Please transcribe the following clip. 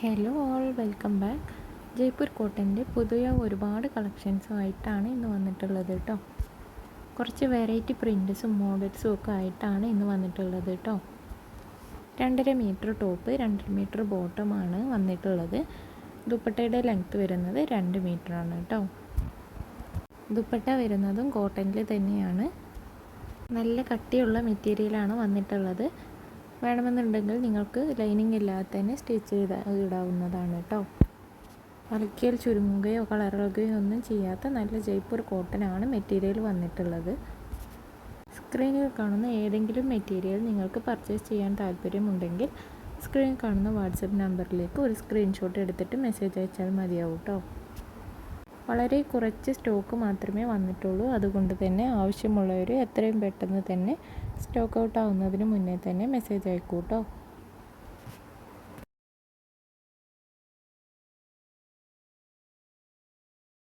Hello all welcome back Jaipur കോട്ടന്റെ പുതിയ ഒരുപാട് കളക്ഷൻസുമായിട്ടാണ് ഇന്ന് വന്നിട്ടുള്ളത് കേട്ടോ. കുറച്ച് വെറൈറ്റി പ്രിന്റ്സും മോഡൽസും ഒക്കെ ആയിട്ടാണ് ഇന്ന് വന്നിട്ടുള്ളത് കേട്ടോ. രണ്ടര മീറ്റർ ടോപ്പ് രണ്ടര മീറ്റർ ബോട്ടമാണ് വന്നിട്ടുള്ളത്. ദുപ്പട്ടയുടെ ലെങ്ത്ത് വരുന്നത് രണ്ട് ആണ് കേട്ടോ. ദുപ്പട്ട വരുന്നതും കോട്ടണിൽ തന്നെയാണ്. നല്ല കട്ടിയുള്ള മെറ്റീരിയലാണ് വന്നിട്ടുള്ളത്. വേണമെന്നുണ്ടെങ്കിൽ നിങ്ങൾക്ക് ലൈനിങ് ഇല്ലാതെ തന്നെ സ്റ്റിച്ച് ചെയ്ത് ഇടാവുന്നതാണ് കേട്ടോ അലക്കിയാൽ ചുരുങ്ങുകയോ കളറുകയോ ഒന്നും ചെയ്യാത്ത നല്ല ജയ്പൂർ കോട്ടനാണ് മെറ്റീരിയൽ വന്നിട്ടുള്ളത്. സ്ക്രീനിൽ കാണുന്ന ഏതെങ്കിലും മെറ്റീരിയൽ നിങ്ങൾക്ക് പർച്ചേസ് ചെയ്യാൻ താല്പര്യമുണ്ടെങ്കിൽ സ്ക്രീനിൽ കാണുന്ന വാട്സപ്പ് നമ്പറിലേക്ക് ഒരു സ്ക്രീൻഷോട്ട് എടുത്തിട്ട് മെസ്സേജ് അയച്ചാൽ മതിയാവും കേട്ടോ വളരെ കുറച്ച് സ്റ്റോക്ക് മാത്രമേ വന്നിട്ടുള്ളൂ. അതുകൊണ്ട് തന്നെ ആവശ്യമുള്ളവർ എത്രയും പെട്ടെന്ന് തന്നെ സ്റ്റോക്ക് ഔട്ട് ആവുന്നതിന് മുന്നേ തന്നെ മെസ്സേജ് അയക്കൂ കേട്ടോ